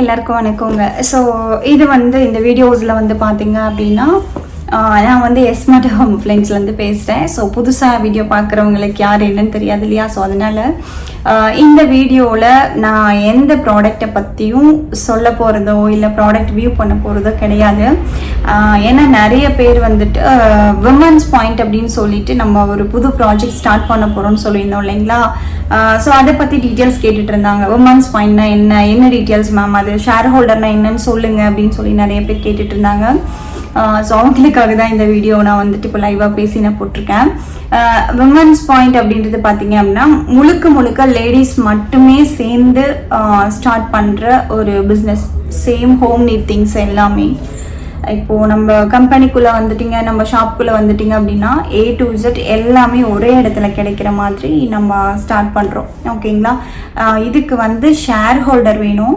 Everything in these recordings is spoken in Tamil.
எல்லாருக்கும் வணக்கங்க. ஸோ இது வந்து இந்த வீடியோஸில் வந்து பார்த்தீங்க அப்படின்னா நான் வந்து எஸ்மார்ட் ஹோம் அப்ளைன்ஸ்லேருந்து பேசுகிறேன் ஸோ புதுசாக வீடியோ பார்க்குறவங்களுக்கு யார் என்னன்னு தெரியாது இல்லையா? ஸோ அதனால் இந்த வீடியோவில் நான் எந்த ப்ராடக்டை பற்றியும் சொல்ல போகிறதோ இல்லை ப்ராடக்ட் வியூ பண்ண போகிறதோ கிடையாது. ஏன்னா நிறைய பேர் வந்துட்டு விமன்ஸ் பாயிண்ட் அப்படின்னு சொல்லிட்டு நம்ம ஒரு புது ப்ராஜெக்ட் ஸ்டார்ட் பண்ண போகிறோம்னு சொல்லியிருந்தோம் இல்லைங்களா? ஸோ அதை பற்றி டீட்டெயில்ஸ் கேட்டுட்டு இருந்தாங்க. உமன்ஸ் பாயிண்ட்னா என்ன? என்ன டீட்டெயில்ஸ் மேம் அது? ஷேர் ஹோல்டர்னா என்னன்னு சொல்லுங்க அப்படின்னு சொல்லி நிறைய பேர் கேட்டுட்டு இருந்தாங்க. ஸோ அவங்களுக்காக தான் இந்த வீடியோ நான் வந்துட்டு இப்போ லைவாக பேசி நான் போட்டிருக்கேன். விமன்ஸ் பாயிண்ட் அப்படின்றது பார்த்தீங்க அப்படின்னா முழுக்க முழுக்க லேடிஸ் மட்டுமே சேர்ந்து ஸ்டார்ட் பண்ணுற ஒரு business same home need things எல்லாமே. இப்போது நம்ம கம்பெனிக்குள்ளே வந்துட்டீங்க நம்ம ஷாப்புக்குள்ளே வந்துட்டீங்க அப்படின்னா ஏ டு இசட் எல்லாமே ஒரே இடத்துல கிடைக்கிற மாதிரி நம்ம ஸ்டார்ட் பண்ணுறோம் ஓகேங்களா? இதுக்கு வந்து ஷேர் ஹோல்டர் வேணும்.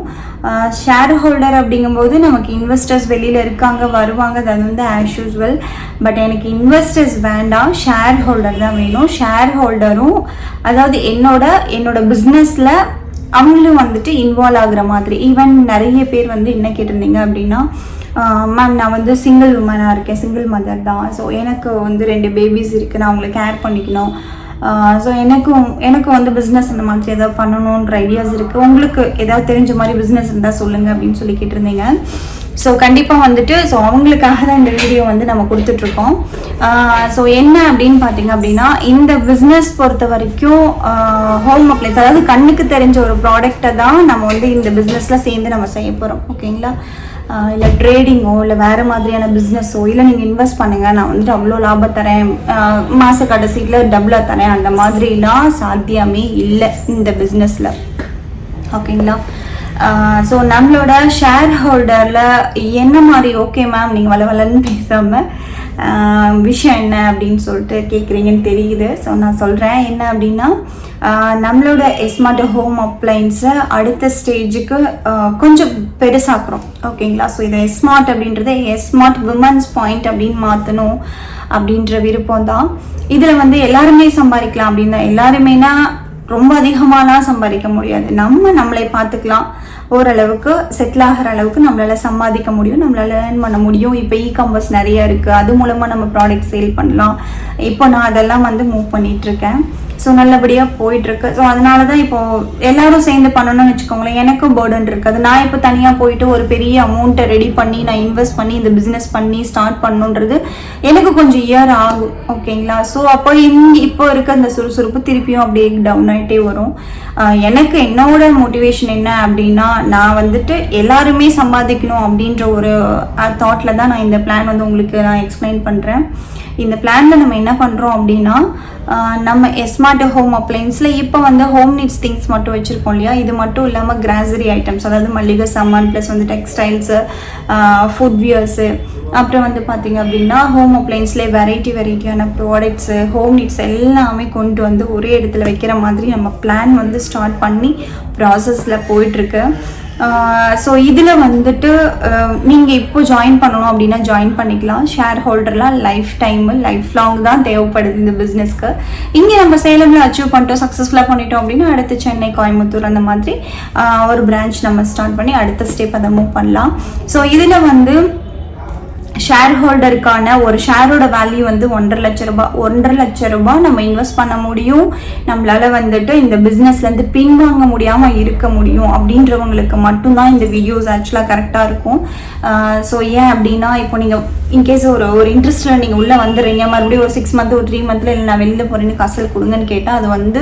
ஷேர் ஹோல்டர் அப்படிங்கும்போது நமக்கு இன்வெஸ்டர்ஸ் வெளியில் இருக்காங்க வருவாங்க அது வந்து ஆஸ் யூஸ்வல் பட் எனக்கு இன்வெஸ்டர்ஸ் வேண்டாம் ஷேர் ஹோல்டர் தான் வேணும். ஷேர் ஹோல்டரும் அதாவது என்னோட என்னோட பிஸ்னஸில் அவங்களும் வந்துட்டு இன்வால்வ் ஆகுற மாதிரி. ஈவன் நிறைய பேர் வந்து என்ன கேட்டிருந்தீங்க அப்படின்னா மேம் நான் வந்து சிங்கிள் உமனாக இருக்கேன். சிங்கிள் மதர் தான். ஸோ எனக்கு வந்து ரெண்டு பேபிஸ் இருக்குது நான் அவங்களை கேர் பண்ணிக்கணும். ஸோ எனக்கும் எனக்கும் வந்து பிஸ்னஸ் அந்த மாதிரி ஏதாவது பண்ணணுன்ற ஐடியாஸ் இருக்குது உங்களுக்கு ஏதாவது தெரிஞ்ச மாதிரி பிஸ்னஸ் இருந்தால் சொல்லுங்கள் அப்படின்னு சொல்லி கேட்டிருந்தீங்க. ஸோ கண்டிப்பாக வந்துட்டு ஸோ அவங்களுக்காக தான் இந்த வீடியோ வந்து நம்ம கொடுத்துட்ருக்கோம். ஸோ என்ன அப்படின்னு பார்த்தீங்க அப்படின்னா இந்த பிஸ்னஸ் பொறுத்த வரைக்கும் ஹோம் அப்ளைன்ஸ் அதாவது கண்ணுக்கு தெரிஞ்ச ஒரு ப்ராடக்டை தான் நம்ம வந்து இந்த பிஸ்னஸில் சேர்ந்து நம்ம செய்ய போகிறோம் ஓகேங்களா இல்லை ட்ரேடிங்கோ இல்லை வேறு மாதிரியான பிஸ்னஸோ இல்லை நீங்கள் இன்வெஸ்ட் பண்ணுங்கள் நான் வந்துட்டு அவ்வளோ லாபம் தரேன். மாத கடைசியில் டபுளாக தரேன். அந்த மாதிரிலாம் சாத்தியமே இல்லை இந்த பிஸ்னஸில் ஓகேங்களா? ஸோ நம்மளோட ஷேர் ஹோல்டரில் என்ன மாதிரி? ஓகே மேம் நீங்கள் வள வளன்னு பேசாமல் விஷயம் என்ன அப்படின்னு சொல்லிட்டு கேட்குறீங்கன்னு தெரியுது. ஸோ நான் சொல்கிறேன் என்ன அப்படின்னா நம்மளோட எஸ்மார்ட் ஹோம் அப்ளைன்ஸை அடுத்த ஸ்டேஜுக்கு கொஞ்சம் பெருசாக்குறோம். ஓகேங்களா ஸோ இதை எஸ்மார்ட் அப்படின்றத எஸ்மார்ட் விமன்ஸ் பாயிண்ட் அப்படின்னு மாற்றணும் அப்படின்ற விருப்பம் தான். இதில் வந்து எல்லாருமே சம்பாதிக்கலாம் அப்படின்னு தான் எல்லாருமேனா ரொம்ப அதிகமாலாம் சம்பாதிக்க முடியாது. நம்ம நம்மளை பார்த்துக்கலாம். ஓரளவுக்கு செட்டில் ஆகிற அளவுக்கு நம்மளால் சம்பாதிக்க முடியும் நம்மளால் ஏர்ன் பண்ண முடியும். இப்போ இ காமர்ஸ் நிறைய இருக்குது அது மூலமாக நம்ம ப்ராடக்ட் சேல் பண்ணலாம். இப்போ நான் அதெல்லாம் வந்து மூவ் பண்ணிகிட்ருக்கேன் ஸோ நல்லபடியாக போயிட்டுருக்கு. ஸோ அதனால தான் இப்போது எல்லாரும் சேர்ந்து பண்ணணும்னு வச்சுக்கோங்களேன். எனக்கும் பேர்டன் இருக்குது நான் இப்போ தனியாக போயிட்டு ஒரு பெரிய அமௌண்ட்டை ரெடி பண்ணி நான் இன்வெஸ்ட் பண்ணி இந்த பிஸ்னஸ் பண்ணி ஸ்டார்ட் பண்ணுன்றது எனக்கு கொஞ்சம் இயர் ஆகும். ஓகேங்களா ஸோ அப்போ இங்கே இப்போ இருக்க அந்த சுறுசுறுப்பு திருப்பியும் அப்படியே டவுன் ஆகிட்டே வரும். எனக்கு என்னோட மோட்டிவேஷன் என்ன அப்படின்னா நான் வந்துட்டு எல்லாருமே சம்பாதிக்கணும் அப்படின்ற ஒரு தாட்டில் தான் நான் இந்த பிளான் வந்து உங்களுக்கு நான் எக்ஸ்பிளைன் பண்ணுறேன் இந்த பிளானில் நம்ம என்ன பண்ணுறோம் அப்படின்னா நம்ம எஸ்மார்ட் ஹோம் அப்ளைன்ஸில் இப்போ வந்து ஹோம் நீட்ஸ் திங்ஸ் மட்டும் வச்சுருக்கோம் இல்லையா? இது மட்டும் இல்லாமல் கிராசரி ஐட்டம்ஸ் அதாவது மளிகை சாமான் ப்ளஸ் வந்து டெக்ஸ்டைல்ஸு ஃபுட் வியர்ஸு அப்புறம் வந்து பார்த்தீங்க அப்படின்னா ஹோம் அப்ளைன்ஸ்லேயே வெரைட்டி வெரைட்டியான ப்ராடக்ட்ஸு ஹோம் நீட்ஸ் எல்லாமே கொண்டு வந்து ஒரே இடத்துல வைக்கிற மாதிரி நம்ம பிளான் வந்து ஸ்டார்ட் பண்ணி ப்ராசஸில் போயிட்டுருக்கு ஸோ இதில் வந்துட்டு நீங்கள் இப்போ ஜாயின் பண்ணணும் அப்படின்னா ஜாயின் பண்ணிக்கலாம். ஷேர் ஹோல்டர்லாம் லைஃப் டைமு லைஃப் லாங் தான் தேவைப்படுது இந்த பிஸ்னஸ்க்கு இங்கே நம்ம சேலமில் அச்சீவ் பண்ணிட்டோம் சக்ஸஸ்ஃபுல்லாக பண்ணிட்டோம் அப்படின்னா அடுத்து சென்னை கோயம்புத்தூர் அந்த மாதிரி ஒரு பிரான்ச் நம்ம ஸ்டார்ட் பண்ணி அடுத்த ஸ்டெப் அதை மூவ் பண்ணலாம். ஸோ இதில் வந்து ஷேர் ஹோல்டருக்கான ஒரு ஷேரோட வேல்யூ வந்து ஒன்றரை லட்ச ரூபாய் ஒன்றரை லட்ச ரூபாய் நம்ம இன்வெஸ்ட் பண்ண முடியும். நம்மளால வந்துட்டு இந்த பிஸ்னஸ்லேருந்து பின்வாங்க முடியாமல் இருக்க முடியும் அப்படின்றவங்களுக்கு மட்டும்தான் இந்த வீடியோஸ் ஆக்சுவலாக கரெக்டாக இருக்கும். ஸோ ஏன் அப்படின்னா இப்போ நீங்கள் இன்கேஸ் ஒரு ஒரு இன்ட்ரெஸ்ட்டில் நீங்கள் உள்ளே வந்துடுறீங்க மறுபடியும் ஒரு சிக்ஸ் மந்த் ஒரு த்ரீ மந்த்தில் இல்லை நான் வெளியில் போகிறேன்னு காசு கொடுங்கன்னு கேட்டால் அது வந்து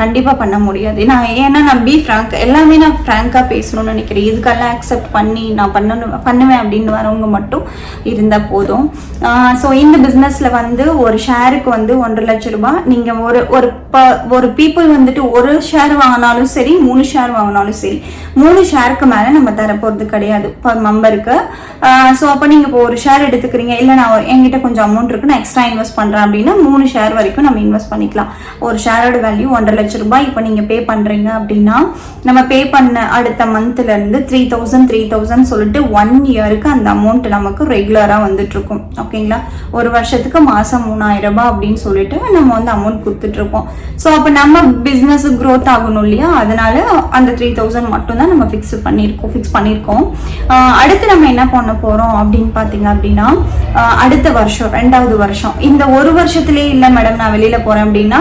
கண்டிப்பாக பண்ண முடியாது. நான் ஏன்னா நான் பி ஃப்ராங்க் எல்லாமே நான் ஃப்ராங்காக பேசணும்னு நினைக்கிறேன். இதுக்கெல்லாம் அக்செப்ட் பண்ணி நான் பண்ணணும் பண்ணுவேன் அப்படின்னு வரவங்க மட்டும் இருந்தால் போதும். ஸோ இந்த பிஸ்னஸில் வந்து ஒரு ஷேருக்கு வந்து ஒன்றரை லட்ச ரூபாய். நீங்கள் ஒரு ஒரு ப ஒரு பீப்புள் வந்துட்டு ஒரு ஷேர் வாங்கினாலும் சரி மூணு ஷேர் வாங்கினாலும் சரி மூணு ஷேருக்கு மேலே நம்ம தர போகிறது கிடையாது. பர் மெம்பருக்கு ஸோ அப்போ நீங்கள் இப்போ ஒரு ஷேர் எடுத்துக்கிறீங்க. இல்லை நான் என்கிட்ட கொஞ்சம் அமௌண்ட் இருக்கு நான் எக்ஸ்ட்ரா இன்வெஸ்ட் பண்ணுறேன் அப்படின்னா மூணு ஷேர் வரைக்கும் நம்ம இன்வெஸ்ட் பண்ணிக்கலாம். ஒரு ஷேரோட வேல்யூ ஒன்றரை லட்ச ரூபாய் இப்போ நீங்கள் பே பண்ணுறீங்க அப்படின்னா நம்ம பே பண்ண அடுத்த மந்த்லேருந்து த்ரீ தௌசண்ட் த்ரீ தௌசண்ட் சொல்லிட்டு ஒன் இயருக்கு அந்த அமௌண்ட் நமக்கு ரெகுலராக வந்துட்டுருக்கும். ஓகேங்களா? ஒரு வருஷத்துக்கு மாதம் மூணாயிரம் ரூபாய் அப்படின்னு சொல்லிட்டு நம்ம வந்து அமௌண்ட் கொடுத்துட்ருப்போம் ஸோ அப்போ நம்ம பிஸ்னஸ் க்ரோத் ஆகணும் இல்லையா? அதனால அந்த த்ரீ தௌசண்ட் மட்டும்தான் தான் நம்ம ஃபிக்ஸ் பண்ணியிருக்கோம் ஃபிக்ஸ் பண்ணியிருக்கோம் அடுத்து நம்ம என்ன பண்ண போகிறோம் அப்படின்னு பார்த்தீங்க அப்படின்னா அடுத்த வருஷம் ரெண்டாவது வருஷம். இந்த ஒரு வருஷத்துலேயே இல்லை மேடம் நான் வெளியில் போகிறேன் அப்படின்னா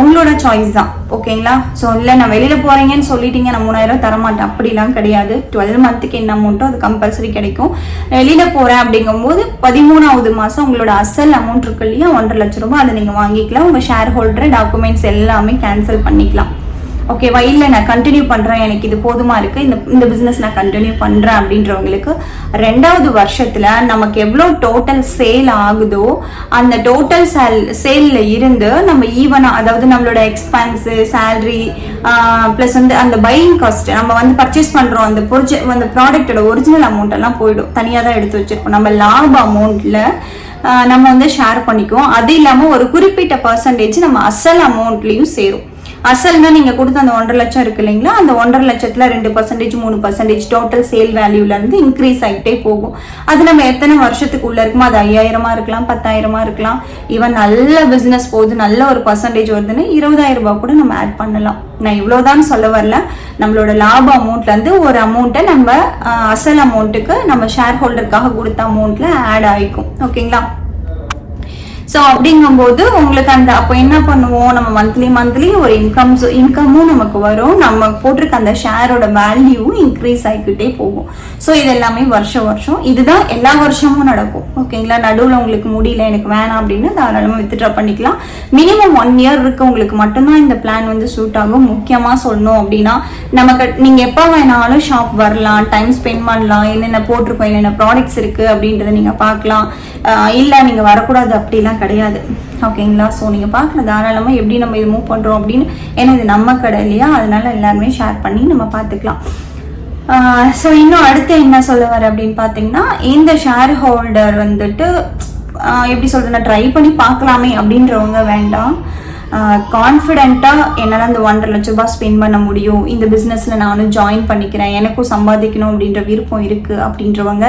உங்களோட சாய்ஸ் தான். ஓகேங்களா ஸோ இல்லை நான் வெளியில் போகிறீங்கன்னு சொல்லிட்டீங்க நான் மூணாயிரம் தரமாட்டேன். அப்படிலாம் கிடையாது. டுவெல் மந்த்துக்கு என்ன அமௌண்ட்டோ அது கம்பல்சரி கிடைக்கும். வெளியில் போகிறேன் அப்படிங்கும்போது பதிமூணாவது மாதம் உங்களோட அசல் அமௌண்ட் இருக்கு இல்லையா? ஒன்றரை லட்ச ரூபாய் அதை நீங்கள் வாங்கிக்கலாம். உங்கள் ஷேர் ஹோல்டர் டாக்குமெண்ட்ஸ் எல்லாமே கேன்சல் பண்ணிக்கலாம். ஓகேவா இல்லை நான் கண்டினியூ பண்ணுறேன் எனக்கு இது போதுமா இருக்குது இந்த இந்த பிஸ்னஸ் நான் கண்டினியூ பண்ணுறேன் அப்படின்றவங்களுக்கு ரெண்டாவது வருஷத்தில் நமக்கு எவ்வளோ டோட்டல் சேல் ஆகுதோ அந்த டோட்டல் சேல் சேலில் இருந்து நம்ம ஈவனாக அதாவது நம்மளோட எக்ஸ்பென்ஸு சேல்ரி ப்ளஸ் வந்து அந்த பையிங் காஸ்ட் நம்ம வந்து பர்ச்சேஸ் பண்ணுறோம் அந்த பொரிச்ச அந்த ப்ராடக்ட்டோட ஒரிஜினல் அமௌண்ட் எல்லாம் போயிடும். தனியாக தான் எடுத்து வச்சுருப்போம். நம்ம லாப அமௌண்ட்டில் நம்ம வந்து ஷேர் பண்ணிக்குவோம். அது இல்லாமல் ஒரு குறிப்பிட்ட பர்சன்டேஜ் நம்ம அசல் அமௌண்ட்லேயும் சேரும். அசல்னா நீங்கள் கொடுத்த அந்த ஒன்றரை லட்சம் இருக்கு இல்லைங்களா? அந்த ஒன்றரை லட்சத்தில் ரெண்டு பர்சன்டேஜ் மூணு பர்சன்டேஜ் டோட்டல் சேல் வேல்யூலேருந்து இன்க்ரீஸ் ஆகிட்டே போகும். அது நம்ம எத்தனை வருஷத்துக்கு உள்ள இருக்குமோ அது ஐயாயிரமா இருக்கலாம் பத்தாயிரமா இருக்கலாம். ஈவன் நல்ல பிஸ்னஸ் போகுது நல்ல ஒரு பர்சன்டேஜ் வருதுன்னு இருபதாயிரம் ரூபாய் கூட நம்ம ஆட் பண்ணலாம். நான் இவ்வளோதான் சொல்ல வரல. நம்மளோட லாப அமௌண்ட்லேருந்து ஒரு அமௌண்ட்டை நம்ம அசல் அமௌண்ட்டுக்கு நம்ம ஷேர் ஹோல்டருக்காக கொடுத்த அமௌண்ட்டில் ஆட் ஆகிக்கும் ஓகேங்களா ஸோ அப்படிங்கும்போது உங்களுக்கு அந்த அப்போ என்ன பண்ணுவோம்? நம்ம மந்த்லி மந்த்லி ஒரு இன்கம் இன்கமும் நமக்கு வரும். நம்ம போட்டிருக்க அந்த ஷேரோட வேல்யூவும் இன்க்ரீஸ் ஆகிக்கிட்டே போகும். ஸோ இது எல்லாமே வருஷம் வருஷம். இதுதான் எல்லா வருஷமும் நடக்கும். ஓகேங்களா? நடுவில் உங்களுக்கு முடியல எனக்கு வேணாம் அப்படின்னு தாராளமாக வித்ட்ரா பண்ணிக்கலாம். மினிமம் ஒன் இயர் இருக்கவங்களுக்கு மட்டும்தான் இந்த பிளான் வந்து சூட் ஆகும். முக்கியமாக சொல்லணும் அப்படின்னா நமக்கு நீங்கள் எப்போ வேணாலும் ஷாப் வரலாம். டைம் ஸ்பெண்ட் பண்ணலாம். என்னென்ன போட்டிருக்கோம்? என்னென்ன ப்ராடக்ட்ஸ் இருக்குது அப்படின்றத நீங்கள் பார்க்கலாம். இல்லை நீங்கள் வரக்கூடாது. அப்படிலாம் கிடையாது. ஓகேங்களா ஸோ நீங்கள் பார்க்குற தாராளமாக எப்படி நம்ம இது மூவ் பண்ணுறோம் அப்படின்னு. ஏன்னா இது நம்ம கடை இல்லையா? அதனால எல்லாருமே ஷேர் பண்ணி நம்ம பார்த்துக்கலாம். ஸோ இன்னும் அடுத்து என்ன சொல்ல வர அப்படின்னு பார்த்தீங்கன்னா இந்த ஷேர் ஹோல்டர் வந்துட்டு எப்படி சொல்றதுன்னா ட்ரை பண்ணி பார்க்கலாமே அப்படின்றவங்க வேண்டாம். கான்ஃபிடென்ட்டாக என்னால் அந்த ஒன்றரை லட்ச ரூபாய் ஸ்பெண்ட் பண்ண முடியும். இந்த பிஸ்னஸில் நானும் ஜாயின் பண்ணிக்கிறேன். எனக்கும் சம்பாதிக்கணும் அப்படின்ற விருப்பம் இருக்குது அப்படின்றவங்க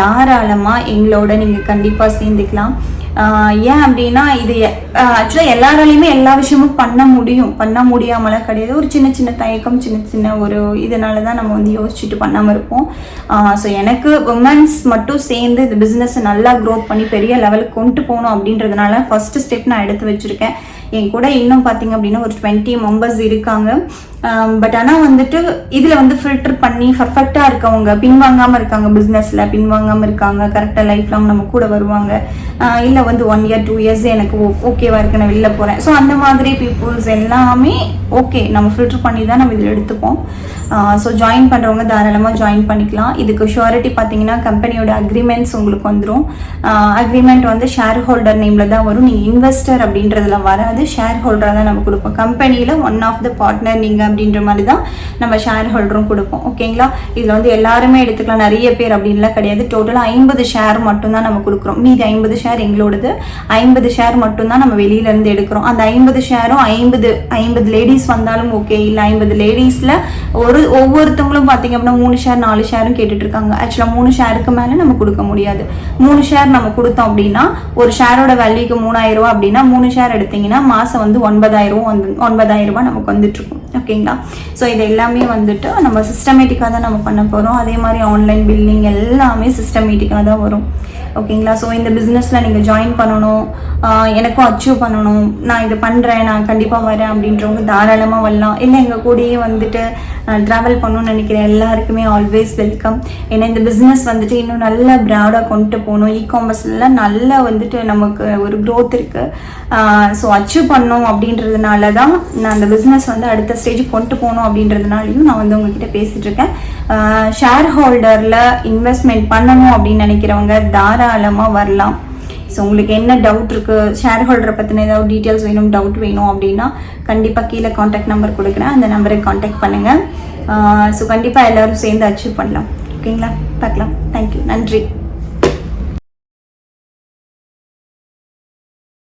தாராளமாக எங்களோட நீங்கள் கண்டிப்பாக சேர்ந்துக்கலாம். ஏன் அப்படின்னா இது ஆக்சுவலாக எல்லாராலையுமே எல்லா விஷயமும் பண்ண முடியும். பண்ண முடியாமலாம் கிடையாது. ஒரு சின்ன சின்ன தயக்கம் சின்ன சின்ன ஒரு இதனால தான் நம்ம வந்து யோசிச்சுட்டு பண்ணாமல் இருப்போம். ஸோ எனக்கு உமன்ஸ் மட்டும் சேர்ந்து இந்த பிஸ்னஸை நல்லா க்ரோத் பண்ணி பெரிய லெவலுக்கு கொண்டு போகணும் அப்படின்றதுனால ஃபஸ்ட்டு ஸ்டெப் நான் எடுத்து வச்சுருக்கேன். என் கூட இன்னும் பார்த்தீங்க அப்படின்னா ஒரு டுவெண்ட்டி மெம்பர்ஸ் இருக்காங்க. Um, பட் ஆனால் வந்துட்டு இதில் வந்து ஃபில்டர் பண்ணி பர்ஃபெக்டாக இருக்கவங்க பின்வாங்காமல் இருக்காங்க பிஸ்னஸில் பின்வாங்காமல் இருக்காங்க கரெக்டாக லைஃப் லாங் நம்ம கூட வருவாங்க. இல்லை வந்து ஒன் இயர் டூ இயர்ஸ் எனக்கு ஓகேவா இருக்கு நான் வெளில போகிறேன் ஸோ அந்த மாதிரி பீப்புள்ஸ் எல்லாமே ஓகே நம்ம ஃபில்டர் பண்ணி தான் நம்ம இதில் எடுத்துப்போம். ஸோ ஜாயின் பண்ணுறவங்க தாராளமாக ஜாயின் பண்ணிக்கலாம். இதுக்கு ஷுவாரிட்டி பார்த்தீங்கன்னா கம்பெனியோட அக்ரிமெண்ட்ஸ் உங்களுக்கு வந்துடும் அக்ரிமெண்ட் வந்து ஷேர் ஹோல்டர் நேமில் தான் வரும். நீங்கள் இன்வெஸ்டர் அப்படின்றதுல வராது. ஷேர் ஹோல்டராக தான் நம்ம கொடுப்போம். கம்பெனியில் ஒன் ஆஃப் த பார்ட்னர் நீங்கள் அப்படின்ற மாதிரி தான் நம்ம ஷேர் ஹோல்டரும் கொடுப்போம். ஓகேங்களா இதில் வந்து எல்லாருமே எடுத்துக்கலாம். நிறைய பேர் அப்படின்லாம் கிடையாது. டோட்டலாக ஐம்பது ஷேர் மட்டும்தான் நம்ம கொடுக்குறோம். மீதி ஐம்பது ஷேர் எங்களோடது. ஐம்பது ஷேர் மட்டும்தான் நம்ம வெளியிலேருந்து எடுக்கிறோம். அந்த ஐம்பது ஷேரும் ஐம்பது ஐம்பது லேடிஸ் வந்தாலும் ஓகே இல்லை ஐம்பது லேடிஸில் ஒரு ஒவ்வொருத்தவங்களும் பார்த்தீங்க அப்படின்னா மூணு ஷேர் நாலு ஷேரும் கேட்டுட்டு இருக்காங்க ஆக்சுவலாக மூணு ஷேருக்கு மேலே நம்ம கொடுக்க முடியாது. மூணு ஷேர் நம்ம கொடுத்தோம் அப்படின்னா ஒரு ஷேரோட வேல்யூக்கு மூணாயிரம் ரூபா அப்படின்னா மூணு ஷேர் எடுத்தீங்கன்னா மாதம் வந்து ஒன்பதாயிரம் வந்து ஒன்பதாயிரம் ரூபாய் நமக்கு வந்துட்டு இருக்கும் ஓகேங்களா ஸோ இது எல்லாமே வந்துட்டு நம்ம சிஸ்டமேட்டிக்காக தான் நம்ம பண்ண போகிறோம் அதே மாதிரி ஆன்லைன் பில்லிங் எல்லாமே சிஸ்டமேட்டிக்காக தான் வரும். ஓகேங்களா ஸோ இந்த பிஸ்னஸில் நீங்கள் ஜாயின் பண்ணணும். எனக்கும் அச்சீவ் பண்ணணும். நான் இது பண்ணுறேன் நான் கண்டிப்பாக வரேன் அப்படின்றவங்க தாராளமாக வரலாம். இல்லை எங்கள் கூடயே வந்துட்டு ட்ராவல் பண்ணணும்னு நினைக்கிறேன் எல்லாருக்குமே ஆல்வேஸ் வெல்கம் ஏன்னா இந்த பிஸ்னஸ் வந்துட்டு இன்னும் நல்ல ப்ராடாக கொண்டு போகணும். இ காமர்ஸில் நல்லா வந்துட்டு நமக்கு ஒரு க்ரோத் இருக்குது ஸோ அச்சீவ் பண்ணணும் அப்படின்றதுனால தான் நான் அந்த பிஸ்னஸ் வந்து அடுத்த ஸ்டேஜுக்கு கொண்டு போகணும் அப்படின்றதுனாலையும் நான் வந்து உங்ககிட்ட பேசிகிட்டு இருக்கேன். ஷேர் ஹோல்டரில் இன்வெஸ்ட்மெண்ட் பண்ணணும் அப்படின்னு நினைக்கிறவங்க தாராளமாக வரலாம். ஸோ உங்களுக்கு என்ன டவுட் இருக்குது ஷேர் ஹோல்டரை பற்றின ஏதாவது டீட்டெயில்ஸ் வேணும் டவுட் வேணும் அப்படின்னா கண்டிப்பாக கீழே காண்டாக்ட் நம்பர் கொடுக்குறேன். அந்த நம்பருக்கு காண்டாக்ட் பண்ணுங்கள் ஸோ கண்டிப்பாக எல்லோரும் சேர்ந்து அச்சீவ் பண்ணலாம். ஓகேங்களா பார்க்கலாம். தேங்க்யூ நன்றி.